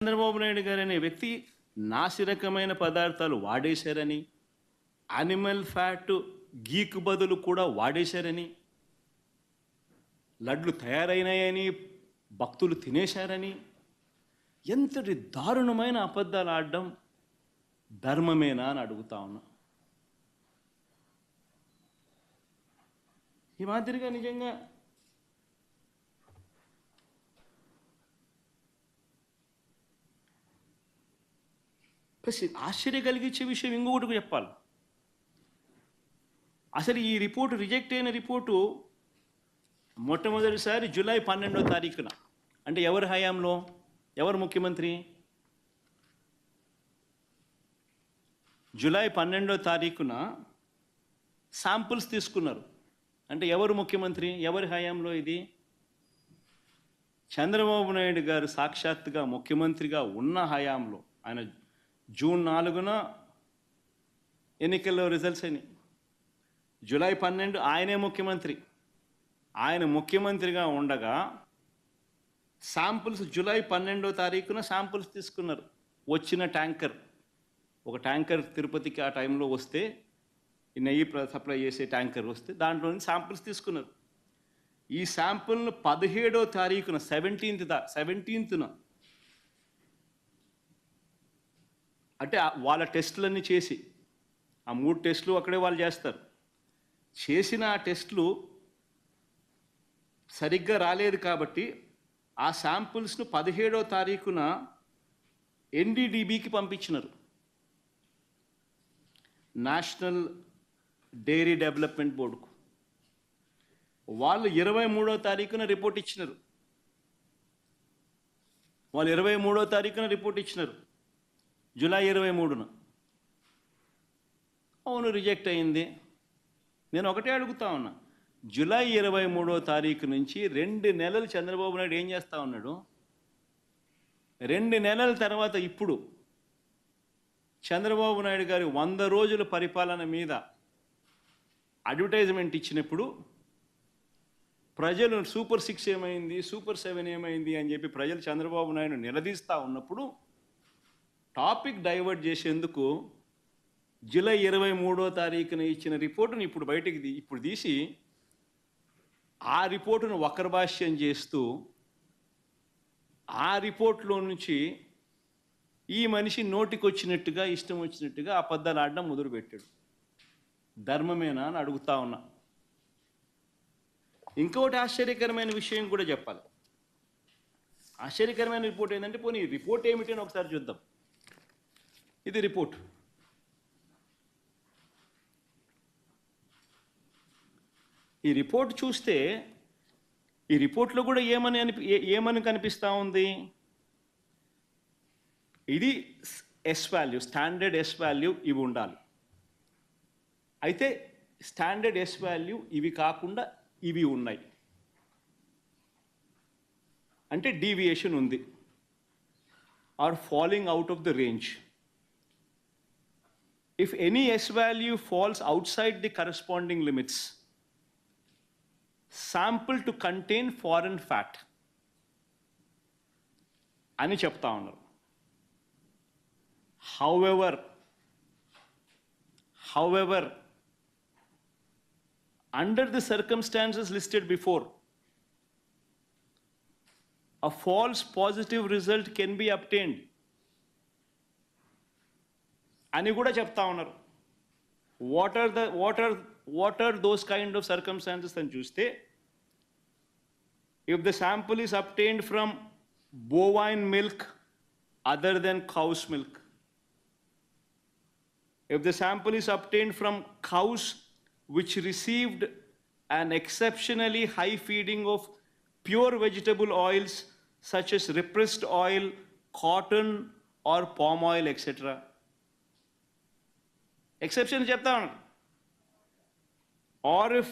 చంద్రబాబు నాయుడు గారు అనే వ్యక్తి నాసిరకమైన పదార్థాలు వాడేశారని అనిమల్ ఫ్యాట్ గీక్ బదులు కూడా వాడేశారని లడ్లు తయారైనాయని భక్తులు తినేశారని ఎంతటి దారుణమైన అబద్ధాలు ఆడడం ధర్మమేనా అని అడుగుతా ఉన్నా. ఈ మాదిరిగా నిజంగా ప్లస్ ఆశ్చర్య కలిగించే విషయం ఇంకొకటి చెప్పాలి. అసలు ఈ రిపోర్టు రిజెక్ట్ అయిన రిపోర్టు మొట్టమొదటిసారి జూలై పన్నెండో తారీఖున. అంటే ఎవరి హయాంలో? ఎవరు ముఖ్యమంత్రి? జూలై పన్నెండో తారీఖున శాంపుల్స్ తీసుకున్నారు. అంటే ఎవరు ముఖ్యమంత్రి? ఎవరి హయాంలో ఇది? చంద్రబాబు నాయుడు గారు సాక్షాత్తుగా ముఖ్యమంత్రిగా ఉన్న హయాంలో ఆయన జూన్ నాలుగున ఎన్నికల్లో రిజల్ట్స్ అయినాయి. జూలై పన్నెండు ఆయనే ముఖ్యమంత్రి. ఆయన ముఖ్యమంత్రిగా ఉండగా శాంపుల్స్ జూలై పన్నెండో తారీఖున శాంపుల్స్ తీసుకున్నారు. వచ్చిన ట్యాంకర్. ఒక ట్యాంకర్ తిరుపతికి ఆ టైంలో వస్తే నెయ్యి ప్ర- సప్లై చేసే ట్యాంకర్ వస్తే దాంట్లో నుంచి శాంపుల్స్ తీసుకున్నారు. ఈ శాంపుల్ను పదిహేడో తారీఖున సెవెంటీన్త్ దా సెవెంటీన్త్న అంటే వాళ్ళ టెస్టులన్నీ చేసి ఆ మూడు టెస్టులు అక్కడే వాళ్ళు చేస్తారు. చేసిన ఆ టెస్టులు సరిగ్గా రాలేదు కాబట్టి ఆ శాంపుల్స్ను పదిహేడో తారీఖున ఎన్డీడీబీకి పంపించినారు. నేషనల్ డైరీ డెవలప్మెంట్ బోర్డుకు. వాళ్ళు ఇరవై మూడో తారీఖున రిపోర్ట్ ఇచ్చినారు. వాళ్ళు ఇరవై మూడో తారీఖున రిపోర్ట్ ఇచ్చినారు. జూలై ఇరవై మూడున. అవును రిజెక్ట్ అయింది. నేను ఒకటే అడుగుతా ఉన్నా. జూలై ఇరవై మూడో తారీఖు నుంచి రెండు నెలలు చంద్రబాబు నాయుడు ఏం చేస్తూ ఉన్నాడు? రెండు నెలల తర్వాత ఇప్పుడు చంద్రబాబు నాయుడు గారి వంద రోజుల పరిపాలన మీద అడ్వర్టైజ్మెంట్ ఇచ్చినప్పుడు ప్రజలు సూపర్ సిక్స్ ఏమైంది సూపర్ సెవెన్ ఏమైంది అని చెప్పి ప్రజలు చంద్రబాబు నాయుడు నిలదీస్తూ ఉన్నప్పుడు టాపిక్ డైవర్ట్ చేసేందుకు జూలై ఇరవై మూడో తారీఖున ఇచ్చిన రిపోర్టును ఇప్పుడు బయటికి ఇప్పుడు తీసి ఆ రిపోర్టును వక్రభాష్యం చేస్తూ ఆ రిపోర్ట్లో నుంచి ఈ మనిషి నోటికి వచ్చినట్టుగా ఇష్టం వచ్చినట్టుగా అబద్ధాలు ఆడడం మొదలుపెట్టాడు. ధర్మమేనా అని అడుగుతా ఉన్నా. ఇంకొకటి ఆశ్చర్యకరమైన విషయం కూడా చెప్పాలి. ఆశ్చర్యకరమైన రిపోర్ట్ ఏంటంటే పోనీ రిపోర్ట్ ఏమిటి అని ఒకసారి చూద్దాం. ఇది రిపోర్ట్. ఈ రిపోర్ట్ చూస్తే ఈ రిపోర్ట్లో కూడా ఏమని అనిపి ఏ- ఏమని కనిపిస్తూ ఉంది? ఇది S value standard S value ఇవి ఉండాలి. అయితే స్టాండర్డ్ ఎస్ వాల్యూ ఇవి కాకుండా ఇవి ఉన్నాయి. అంటే డీవియేషన్ ఉంది. Or falling out of the range if any S value falls outside the corresponding limits, sample to contain foreign fat అని చెప్తా ఉన్నారు however however under the circumstances listed before a false positive result can be obtained అని కూడా చెప్తా ఉన్నారు what are the what are what are those kind of circumstances అని చూస్తే if the sample is obtained from bovine milk other than cow's milk if the sample is obtained from cows which received an exceptionally high feeding of pure vegetable oils such as repressed oil, cotton, or palm oil, etc. Exception చెప్తా ఉన్నాను or if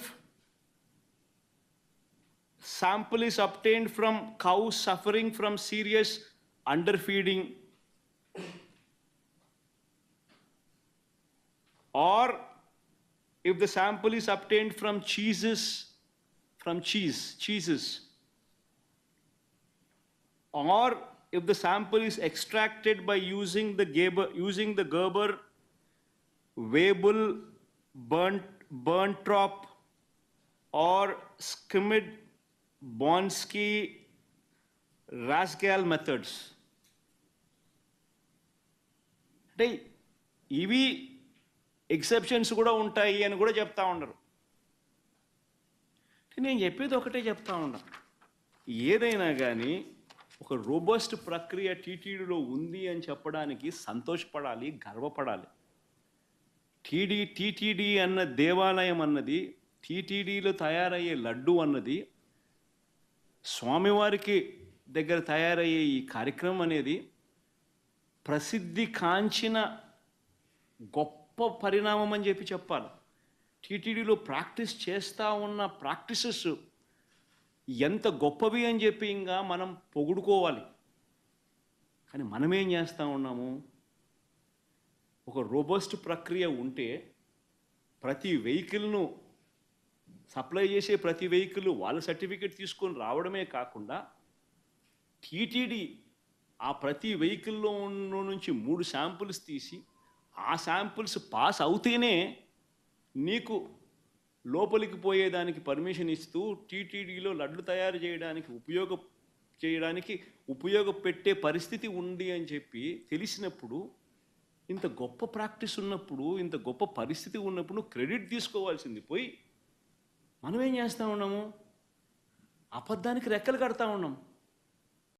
sample is obtained from cows suffering from serious underfeeding or if the sample is obtained from cheeses, from cheese, cheeses, or if the sample is extracted by using the Gerber, using the Gerber, Weibull, Berntrop or Schmid Bondzynski రాస్గాల్ methods. అంటే ఇవి exceptions కూడా ఉంటాయి అని కూడా చెప్తా ఉండరు నేను చెప్పేది ఒకటే చెప్తా ఉన్నా. ఏదైనా కానీ ఒక రోబస్ట్ ప్రక్రియ టీటీడీలో ఉంది అని చెప్పడానికి సంతోషపడాలి గర్వపడాలి. టీడీ టీటీడీ అన్న దేవాలయం అన్నది టీటీడీలో తయారయ్యే లడ్డు అన్నది స్వామివారికి దగ్గర తయారయ్యే ఈ కార్యక్రమం అనేది ప్రసిద్ధి కాంచిన గొప్ప పరిణామం అని చెప్పి చెప్పాలి. టీటీడీలో ప్రాక్టీస్ చేస్తూ ఉన్న ప్రాక్టీసెస్ ఎంత గొప్పవి అని చెప్పి ఇంకా మనం పొగుడుకోవాలి. కానీ మనమేం చేస్తూ ఉన్నాము? ఒక రోబోస్ట్ ప్రక్రియ ఉంటే ప్రతి వెహికల్ను సప్లై చేసే ప్రతి వెహికల్ వాళ్ళ సర్టిఫికేట్ తీసుకొని రావడమే కాకుండా టీటీడీ ఆ ప్రతి వెహికల్లో ఉన్న నుంచి మూడు శాంపుల్స్ తీసి ఆ శాంపుల్స్ పాస్ అవుతేనే నీకు లోపలికి పోయేదానికి పర్మిషన్ ఇస్తూ టీటీడీలో లడ్లు తయారు చేయడానికి ఉపయోగ చేయడానికి ఉపయోగపెట్టే పరిస్థితి ఉంది అని చెప్పి తెలిసినప్పుడు ఇంత గొప్ప ప్రాక్టీస్ ఉన్నప్పుడు ఇంత గొప్ప పరిస్థితి ఉన్నప్పుడు క్రెడిట్ తీసుకోవాల్సింది. పోయి మనం ఏం చేస్తూ ఉన్నాము? అబద్ధానికి రెక్కలు కడతా ఉన్నాం.